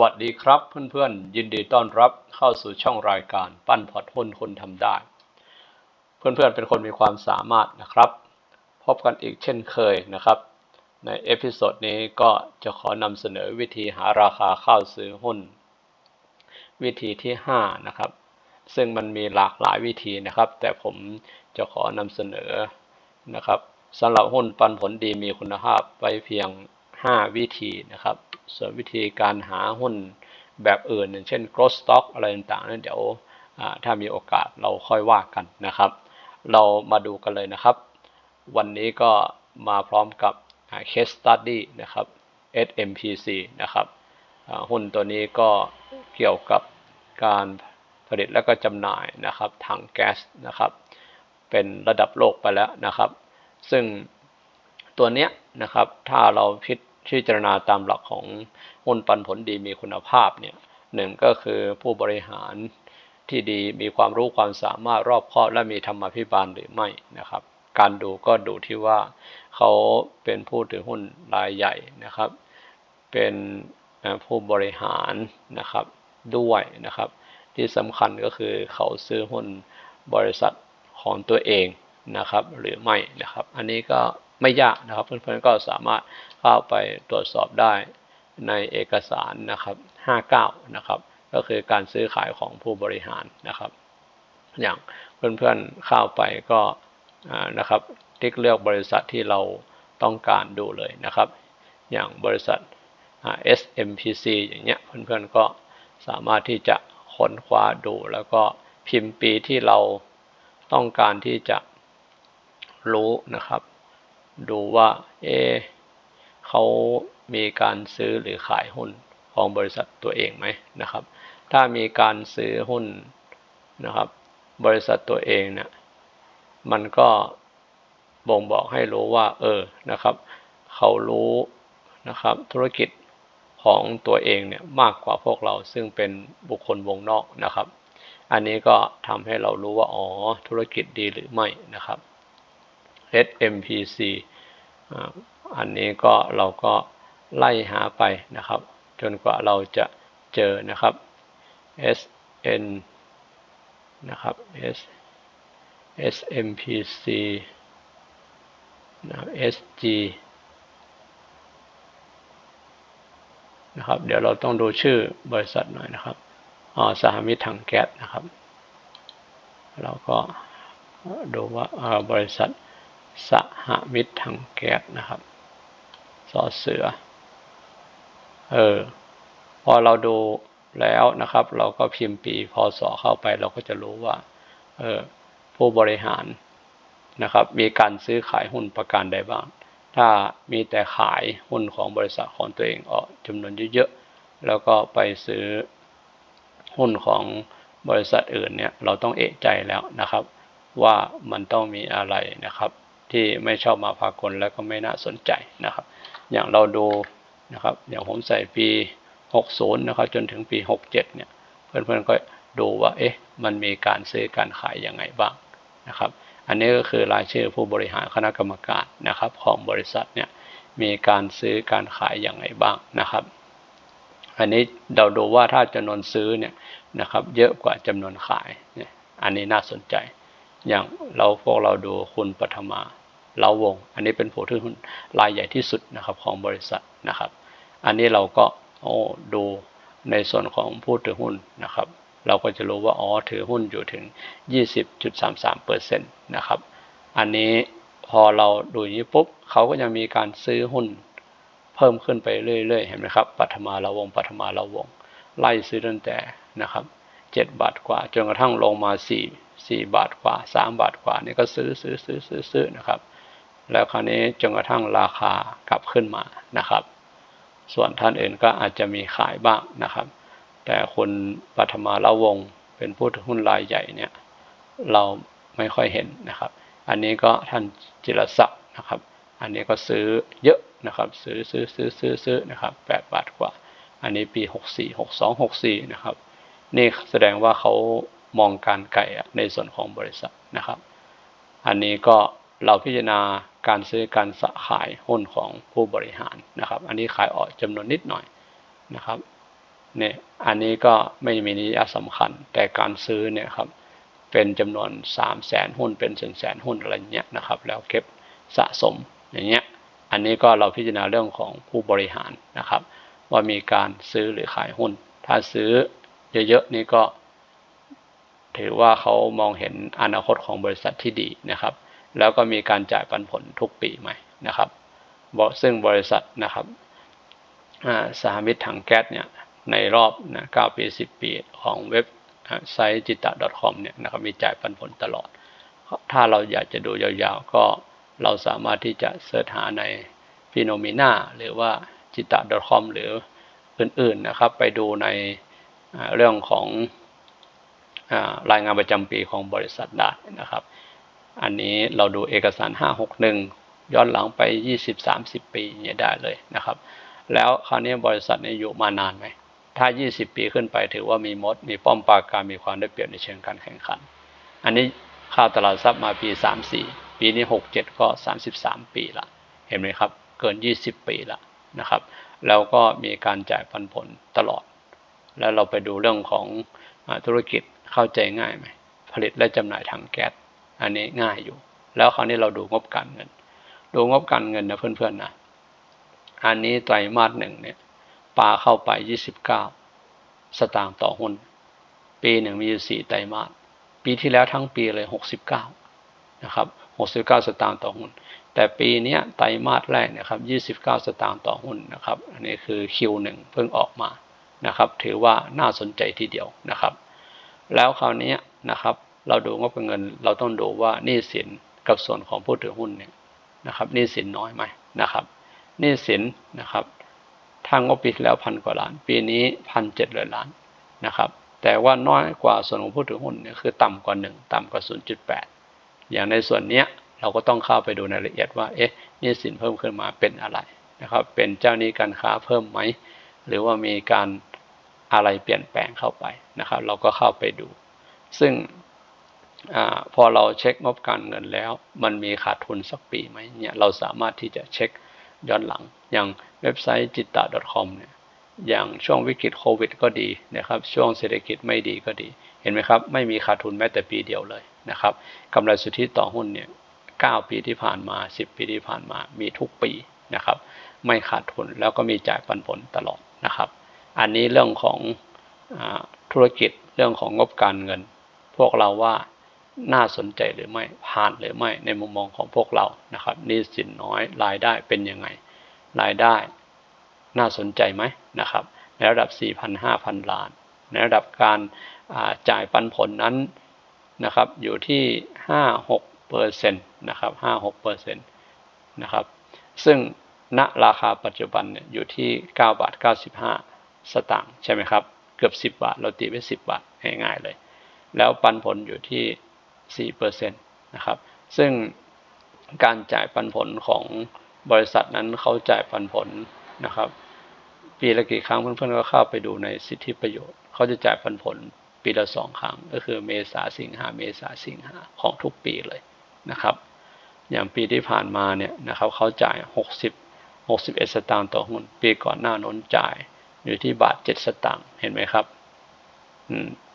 วัสดีครับเพื่อนๆ ยินดีต้อนรับเข้าสู่ช่องรายการปั้นพอร์ตหุ้นคนทำได้ เพื่อนๆเป็นคนมีความสามารถนะครับ พบกันอีกเช่นเคยนะครับ ในเอพิโซดนี้ก็จะขอนำเสนอวิธีหาราคาเข้าซื้อหุ้น วิธีที่ 5 นะครับ ซึ่งมันมีหลากหลายวิธีนะครับ แต่ผมจะขอนำเสนอนะครับสำหรับหุ้นปันผลดีมีคุณภาพไว้เพียง 5 วิธีนะครับ ส่วนวิธีการหาหุ้นแบบอื่นอย่างเช่น growth stock อะไรต่างๆนั้นเดี๋ยวถ้ามีโอกาสเราค่อยว่ากันนะครับ เรามาดูกันเลยนะครับ วันนี้ก็มาพร้อมกับ case study นะครับ SMPC นะครับหุ้นตัวนี้ก็เกี่ยวกับการผลิตและก็จำหน่ายนะครับถังแก๊สนะครับ เป็นระดับโลกไปแล้วนะครับ ซึ่งตัวเนี้ยนะครับถ้าเราพิ พิจารณาตามหลักของหุ้นปันผลดีมีคุณภาพเนี่ยหนึ่งก็คือผู้บริหารที่ดีมีความรู้ความสามารถรอบคอบและมีธรรมาภิบาลหรือไม่นะครับ การดูก็ดูที่ว่าเขาเป็นผู้ถือหุ้นรายใหญ่นะครับ เป็นผู้บริหารนะครับด้วยนะครับ ที่สำคัญก็คือเขาซื้อหุ้นบริษัทของตัวเองนะครับ หรือไม่นะครับ อันนี้ก็ ไม่ยากนะครับ เพื่อนๆก็สามารถเข้าไปตรวจสอบได้ในเอกสารนะครับ 59 นะครับ ก็คือการซื้อขายของผู้บริหารนะครับ อย่างเพื่อนๆเข้าไปก็นะครับติ๊กเลือกบริษัทที่เราต้องการดูเลยนะครับ อย่างบริษัท SMPC อย่างเงี้ยเพื่อนๆก็สามารถที่จะค้นคว้าดูแล้วก็พิมพ์ปีที่เราต้องการที่จะรู้นะครับ ดูว่า เอเขามีการซื้อหรือขายหุ้นของบริษัทตัวเองไหมนะครับ ถ้ามีการซื้อหุ้นนะครับ บริษัทตัวเองเนี่ยมันก็บ่งบอกให้รู้ว่า เออนะครับ เขารู้นะครับ ธุรกิจของตัวเองเนี่ยมากกว่าพวกเราซึ่งเป็นบุคคลวงนอกนะครับ อันนี้ก็ทำให้เรารู้ว่า อ๋อ ธุรกิจดีหรือไม่นะครับ SMPC อันนี้ก็เราก็ไล่หาไปนะครับ จนกว่าเราจะเจอนะครับ SN นะครับ S SMPC นะครับ SG นะครับ เดี๋ยวเราต้องดูชื่อบริษัทหน่อยนะครับอ๋อสหมิตรถังแก๊สนะครับ เราก็ดูว่าบริษัท สหมิตรถังแก๊สนะครับ สอเสือ เออ พอเราดูแล้วนะครับ เราก็พิมพ์ปีพศเข้าไปเราก็จะรู้ว่า เออ ผู้บริหารนะครับ มีการซื้อขายหุ้นประการใดบ้าง ถ้ามีแต่ขายหุ้นของบริษัทของตัวเองออกจำนวนเยอะๆ แล้วก็ไปซื้อหุ้นของบริษัทอื่นเนี่ย เราต้องเอะใจแล้วนะครับ ว่ามันต้องมีอะไรนะครับ ที่ไม่ชอบมาพากลแล้วก็ไม่น่าสนใจนะครับ อย่างเราดูนะครับ อย่างผมใส่ปี 60 นะครับ จนถึงปี 67 เนี่ย เพื่อนๆก็ดูว่า เอ๊ะ มันมีการซื้อการขายยังไงบ้างนะครับ อันนี้ก็คือรายชื่อผู้บริหารคณะกรรมการนะครับ ของบริษัทเนี่ย มีการซื้อการขายอย่างไรบ้างนะครับ อันนี้เราดูว่าถ้าจำนวนซื้อเนี่ยนะครับ เยอะกว่าจำนวนขายเนี่ย อันนี้น่าสนใจ อย่างเราพวกเราดูคุณปฐมา เราวง อันนี้เป็นผู้ถือหุ้นรายใหญ่ที่สุดนะครับของบริษัทนะครับ อันนี้เราก็โอ้ดูในส่วนของผู้ถือหุ้นนะครับ เราก็จะรู้ว่าอ๋อถือหุ้นอยู่ถึง 20.33%นะครับ อันนี้พอเราดูอย่างนี้ปุ๊บเขาก็ยังมีการซื้อหุ้นเพิ่มขึ้นไปเรื่อยๆ เห็นไหมครับ ปัทมาละวง ปัทมาละวง ไล่ซื้อตั้งแต่นะครับ7บาทกว่า จนกระทั่งลงมา 4 4 บาทกว่า 3 บาทกว่านี่ก็ซื้อซื้อซื้อซื้อซื้อนะครับ แล้วคราวนี้จนกระทั่งราคากลับขึ้นมานะครับ ส่วนท่านอื่นก็อาจจะมีขายบ้างนะครับ แต่คนปัทมาละวงเป็นผู้ถือหุ้นรายใหญ่เนี่ยเราไม่ค่อยเห็นนะครับ อันนี้ก็ท่านจิรศักดิ์นะครับ อันนี้ก็ซื้อเยอะนะครับ ซื้อซื้อซื้อซื้อซื้อนะครับแปดบาทกว่า อันนี้ปีหกสี่หกสองหกสี่นะครับ นี่แสดงว่าเขามองการไก่ในส่วนของบริษัทนะครับ อันนี้ก็เราพิจารณา การซื้อการขายหุ้นของผู้บริหารนะครับ อันนี้ขายออกจำนวนนิดหน่อยนะครับเนี่ยอันนี้ก็ไม่มีนัยสำคัญ แต่การซื้อเนี่ยครับเป็นจำนวน 3 0 0แสนหุ้นเป็นแสนแสนหุ้นอะไรเงี้ยนะครับ แล้วเก็บสะสมอย่างเงี้ยอันนี้ก็เราพิจารณาเรื่องของผู้บริหารนะครับ ว่ามีการซื้อหรือขายหุ้น ถ้าซื้อเยอะๆนี่ก็ ถือว่าเขามองเห็นอนาคตของบริษัทที่ดีนะครับ แล้วก็มีการจ่ายปันผลทุกปีใหม่นะครับซึ่งบริษัทนะครับสหมิตรถังแก๊สเนี่ยในรอบนะ9ปี 10 ปีของเว็บไซต์จิตะ .com เนี่ยนะครับมีจ่ายปันผลตลอด ถ้าเราอยากจะดูยาวๆ ก็เราสามารถที่จะเสิร์ชหาในฟีโนเมนาหรือว่าจิตตะ .com หรืออื่นๆนะครับ ไปดูในเรื่องของรายงานประจำปีของบริษัทได้นะครับ อันนี้เราดูเอกสาร 561 ย้อนหลังไป 20-30 ปีเนี่ยได้เลยนะครับ แล้วคราวนี้บริษัทนี้อยู่มานานไหม ถ้า 20 ปีขึ้นไปถือว่ามีมด มีป้อมปราการมีความได้เปรียบในเชิงการแข่งขัน อันนี้ข้าวตลาดทรัพย์มาปี 34 ปีนี้ 67 ก็ 33 ปีละเห็นไหมครับ เกิน 20 ปีละนะครับ แล้วก็มีการจ่ายปันผลตลอด แล้วเราไปดูเรื่องของธุรกิจเข้าใจง่ายไหมผลิตและจำหน่ายถังแก๊ส อันนี้ง่ายอยู่ แล้วคราวนี้เราดูงบการเงิน ดูงบการเงินนะเพื่อนๆนะอันนี้ไตรมาสหนึ่งเนี่ยปลาเข้าไป 29 สตางค์ต่อหุ้น ปีหนึ่งมีอยู่สี่ไตรมาสปีที่แล้วทั้งปีเลย 69นะครับ69 สตางค์ต่อหุ้น แต่ปีนี้ไตรมาสแรกนะครับ 29 สตางค์ต่อหุ้นนะครับ อันนี้คือ Q1 เพิ่งออกมานะครับ ถือว่าน่าสนใจทีเดียวนะครับ แล้วคราวนี้นะครับ เราดูงบการเงิน เราต้องดูว่านี่สินกับส่วนของผู้ถือหุ้นเนี่ยนะครับนี่สินน้อยไหมนะครับนี่สินนะครับทางงบปีที่แล้วพันกว่าล้าน ปีนี้พันเจ็ดร้อยล้านนะครับ แต่ว่าน้อยกว่าส่วนของผู้ถือหุ้นเนี่ยคือต่ำกว่าหนึ่งต่ำกว่าศูนย์จุดแปดอย่างในส่วนเนี้ยเราก็ต้องเข้าไปดูในรายละเอียดว่าเอ๊ะนี่สินเพิ่มขึ้นมาเป็นอะไรนะครับ เป็นเจ้านี้การค้าเพิ่มไหมหรือว่ามีการอะไรเปลี่ยนแปลงเข้าไปนะครับ เราก็เข้าไปดู ซึ่ง อพอเราเช็คงบการเงินแล้ว มันมีขาดทุนสักปีไหมเนี่ยเราสามารถที่จะเช็คย้อนหลัง อย่างเว็บไซต์จิตตา .com เนี่ยอย่างช่วงวิกฤตโควิดก็ดีนะครับ ช่วงเศรษฐกิจไม่ดีก็ดี เห็นไหมครับ ไม่มีขาดทุนแม้แต่ปีเดียวเลยนะครับกำไรสุทธิต่อหุ้นเนี่ย9ปีที่ผ่านมา 10 ปีที่ผ่านมามีทุกปีนะครับ ไม่ขาดทุนแล้วก็มีจ่ายปันผลตลอดนะครับ อันนี้เรื่องของอธุรกิจเรื่องของงบการเงิน พวกเราว่า น่าสนใจหรือไม่ผ่านหรือไม่ในมุมมองของพวกเรานะครับนี่สินน้อยรายได้เป็นยังไง รายได้น่าสนใจไหมนะครับในระดับ 4,000-5,000 ล้าน ในระดับการจ่ายปันผลนั้นนะครับอยู่ที่5-6เปอร์เซ็นต์นะครับ5-6เปอร์เซ็นต์นะครับซึ่งณราคาปัจจุบันเนี่ยอยู่ที่ 9 บาท 95 สตางค์ใช่ไหมครับ เกือบ 10 บาท เราตีไว้ 10 บาท ง่ายๆเลย แล้วปันผลอยู่ที่ 4%นะครับ ซึ่งการจ่ายปันผลของบริษัทนั้นเขาจ่ายปันผลนะครับ ปีละกี่ครั้งเพื่อนๆก็เข้าไปดูในสิทธิประโยชน์ เขาจะจ่ายปันผลปีละสองครั้ง ก็คือเมษาสิงหาเมษาสิงหาของทุกปีเลยนะครับ อย่างปีที่ผ่านมาเนี่ยนะครับเขาจ่าย 60 61 สตางค์ต่อหุ้น ปีก่อนหน้าน้นจ่ายอยู่ที่บาทเจ็ดสตางค์เห็นไหมครับ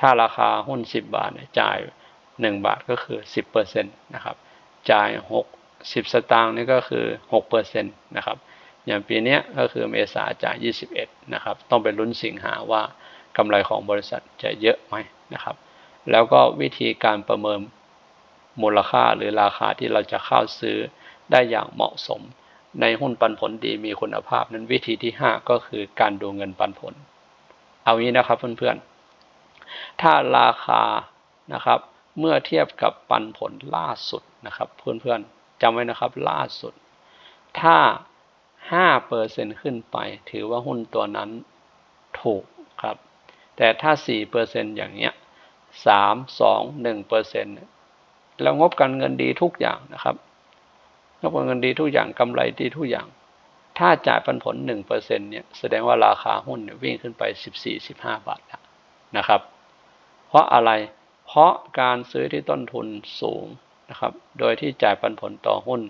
ถ้าราคาหุ้นสิบบาทเนี่ยจ่าย หนึ่งบาทก็คือสิบเปอร์เซ็นต์นะครับ จ่ายหกสิบสตางค์นี่ก็คือหกเปอร์เซ็นต์นะครับ อย่างปีนี้ก็คือเมษาจ่ายยี่สิบเอ็ดนะครับ ต้องเป็นลุ้นสิงหาว่ากำไรของบริษัทจะเยอะไหมนะครับ แล้วก็วิธีการประเมินมูลค่าหรือราคาที่เราจะเข้าซื้อได้อย่างเหมาะสม ในหุ้นปันผลดีมีคุณภาพนั้นวิธีที่ 5 ก็คือการดูเงินปันผล เอางี้นะครับเพื่อนๆ ถ้าราคานะครับ เมื่อเทียบกับปันผลล่าสุดนะครับ เพื่อนๆจำไว้นะครับล่าสุด ถ้า 5%ขึ้นไป ถือว่าหุ้นตัวนั้นถูกครับ แต่ถ้า 4%อย่างเงี้ย 3 2 1%แล้วงบการเงินดีทุกอย่างนะครับ งบการเงินดีทุกอย่างกำไรดีทุกอย่าง ถ้าจ่ายปันผลหนึ่งเปอร์เซ็นเนี่ยแสดงว่าราคาหุ้นวิ่งขึ้นไปสิบสี่สิบห้าบาทแล้วนะครับ เพราะอะไร เพราะการซื้อที่ต้นทุนสูงนะครับ โดยที่จ่ายปันผลต่อหุ้น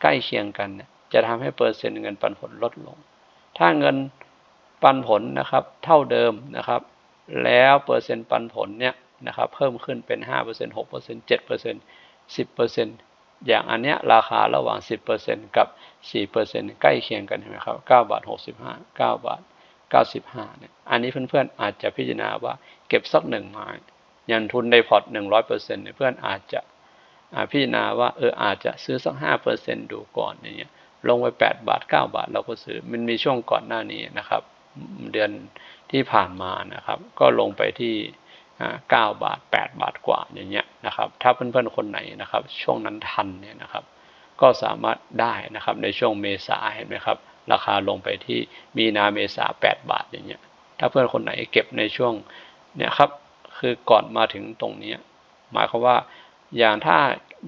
ใกล้เคียงกัน จะทำให้เปอร์เซ็นต์เงินปันผลลดลง ถ้าเงินปันผลนะครับเท่าเดิมนะครับ แล้วเปอร์เซ็นต์ปันผลเนี่ยนะครับเพิ่มขึ้นเป็น 5% 6% 7% 10%อย่างอันเนี้ยราคาระหว่าง 10%กับ 4%ใกล้เคียงกันใช่ไหมครับ9บาท65 9บาท95เนี่ยอันนี้เพื่อนๆอาจจะพิจารณาว่าเก็บสักหนึ่งไม้ ยันทุนในพอร์ต100%เนี่ยเพื่อนอาจจะพิจารณาว่าเอออาจจะซื้อสัก5%ดูก่อนอย่างเงี้ยลงไป8บาท9บาทเราก็ซื้อมันมีช่วงก่อนหน้านี้นะครับ เดือนที่ผ่านมานะครับ ก็ลงไปที่9บาท8บาทกว่าอย่างเงี้ยนะครับ ถ้าเพื่อนๆคนไหนนะครับ ช่วงนั้นทันเนี่ยนะครับ ก็สามารถได้นะครับในช่วงเมษาเห็นไหมครับ ราคาลงไปที่มีนาเมษา8บาทอย่างเงี้ยถ้าเพื่อนคนไหนเก็บในช่วงเนี่ยครับ คือก่อนมาถึงตรงนี้ หมายความว่า อย่างถ้า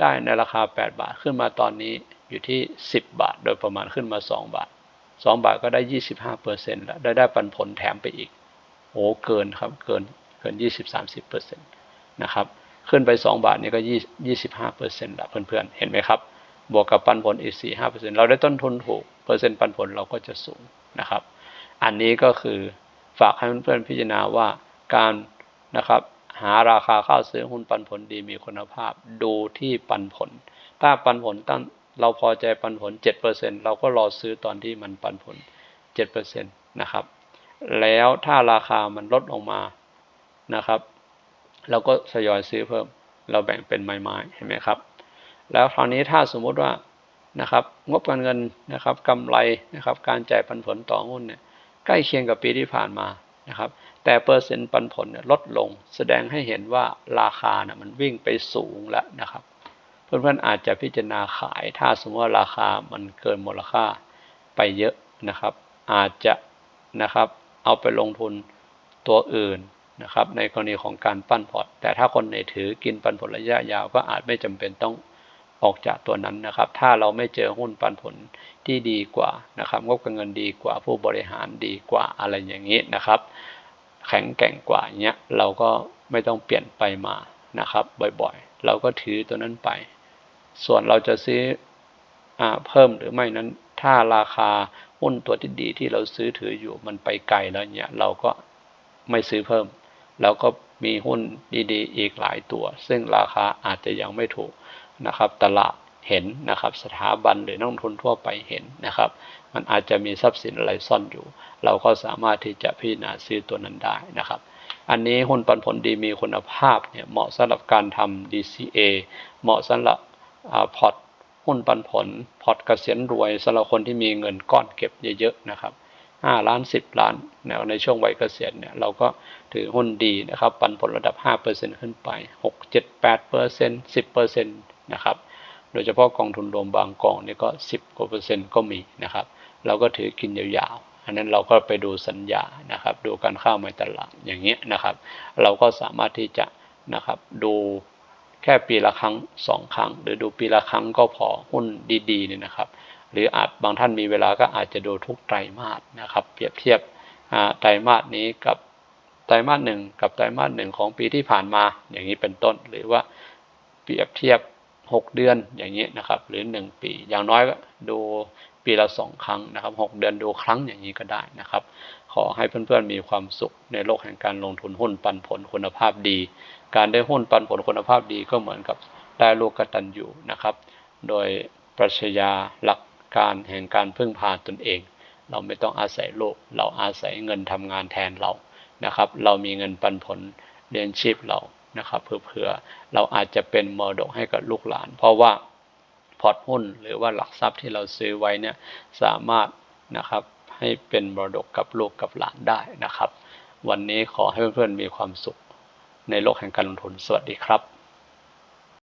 ได้ในราคา 8 บาทขึ้นมาตอนนี้อยู่ที่ 10 บาท โดยประมาณขึ้นมา 2 บาท 2 บาทก็ได้ 25%แล้วได้ได้ปันผลแถมไปอีกโอ้เกินครับเกินเกิน 20-30%นะครับขึ้นไป 2 บาทนี่ก็ 25%ละเพื่อนๆ เห็นไหมครับ บวกกับปันผลอีก 4-5%เราได้ต้นทุนถูกเปอร์เซ็นต์ปันผลเราก็จะสูงนะครับ อันนี้ก็คือฝากให้เพื่อนๆพิจารณาว่าการ นะครับ หาราคาเข้าซื้อหุ้นปันผลดีมีคุณภาพ ดูที่ปันผล ถ้าปันผลตั้งเราพอใจปันผล 7%เราก็รอซื้อตอนที่มันปันผล 7%นะครับ แล้วถ้าราคามันลดลงมานะครับ เราก็ทยอยซื้อเพิ่ม เราแบ่งเป็นไม้ๆเห็นไหมครับ แล้วคราวนี้ถ้าสมมุติว่านะครับงบการเงินนะครับกำไรนะครับการจ่ายปันผลต่อหุ้นเนี่ยใกล้เคียงกับปีที่ผ่านมานะครับ แต่เปอร์เซ็นต์ปันผลลดลง แสดงให้เห็นว่าราคานะมันวิ่งไปสูงแล้วนะครับ เพื่อนๆอาจจะพิจารณาขาย ถ้าสมมติว่าราคามันเกินมูลค่าไปเยอะนะครับ อาจจะนะครับเอาไปลงทุนตัวอื่นนะครับในกรณีของการปั้นพอร์ตแต่ถ้าคนในถือกินปันผลระยะยาวก็อาจไม่จำเป็นต้องออกจากตัวนั้นนะครับ ถ้าเราไม่เจอหุ้นปันผลที่ดีกว่านะครับงบการเงินดีกว่าผู้บริหารดีกว่าอะไรอย่างนี้นะครับ แข็งแกร่งกว่าเนี้ยเราก็ไม่ต้องเปลี่ยนไปมานะครับ บ่อยๆ เราก็ถือตัวนั้นไป ส่วนเราจะซื้ออเพิ่มหรือไม่นั้น ถ้าราคาหุ้นตัวที่ดีที่เราซื้อถืออยู่มันไปไกลแล้วเนี่ยเราก็ไม่ซื้อเพิ่ม เราก็มีหุ้นดีๆ อีกหลายตัว ซึ่งราคาอาจจะยังไม่ถูกนะครับ ตลาด เห็นนะครับ สถาบันหรือนักลงทุนทั่วไปเห็นนะครับ มันอาจจะมีทรัพย์สินอะไรซ่อนอยู่ เราก็สามารถที่จะพิจารณาซื้อตัวนั้นได้นะครับ อันนี้หุ้นปันผลดีมีคุณภาพเนี่ยเหมาะสำหรับการทำ DCA เหมาะสำหรับพอร์ตหุ้นปันผล พอร์ตเกษียณรวยสำหรับคนที่มีเงินก้อนเก็บเยอะๆนะครับ5ล้าน 10 ล้านในช่วงวัยเกษียณเนี่ยเราก็ถือหุ้นดีนะครับ ปันผลระดับ 5%ขึ้นไป 6 7 8% 10%นะครับ โดยเฉพาะกองทุนรวมบางกองนี่ก็ 10กว่าเปอร์เซ็นต์ก็มีนะครับ เราก็ถือกินยาวๆ อันนั้นเราก็ไปดูสัญญานะครับ ดูการเข้ามาตลาดอย่างเงี้ยนะครับ เราก็สามารถที่จะนะครับดูแค่ปีละครั้งสองครั้ง หรือดูปีละครั้งก็พอหุ้นดีๆเนี่ยนะครับ หรืออาจบางท่านมีเวลาก็อาจจะดูทุกไตรมาสนะครับ เปรียบเทียบไตรมาสนี้กับไตรมาสหนึ่งกับไตรมาสหนึ่งของปีที่ผ่านมาอย่างนี้เป็นต้น หรือว่าเปรียบเทียบ 6 เดือนอย่างนี้นะครับ หรือ 1 ปี อย่างน้อยก็ดูปีละสองครั้งนะครับหเดือนดูครั้งอย่างนี้ก็ได้นะครับ ขอให้เพื่อนๆมีความสุขในโลกแห่งการลงทุนหุ้นปันผลคุณภาพดี การได้หุ้นปันผลคุณภาพดีก็เหมือนกับได้ลูกกตันอยู่นะครับ โดยปรัชญาหลักการแห่งการพึ่งพาตนเอง เราไม่ต้องอาศัยโลก เราอาศัยเงินทำงานแทนเรานะครับ เรามีเงินปันผลเลี้ยงชีพเรา นะครับเผื่อเราอาจจะเป็นมรดกให้กับลูกหลาน เพราะว่าพอร์ตหุ้นหรือว่าหลักทรัพย์ที่เราซื้อไว้เนี่ยสามารถนะครับให้เป็นมรดกกับลูกกับหลานได้นะครับ วันนี้ขอให้เพื่อนๆมีความสุขในโลกแห่งการลงทุนสวัสดีครับ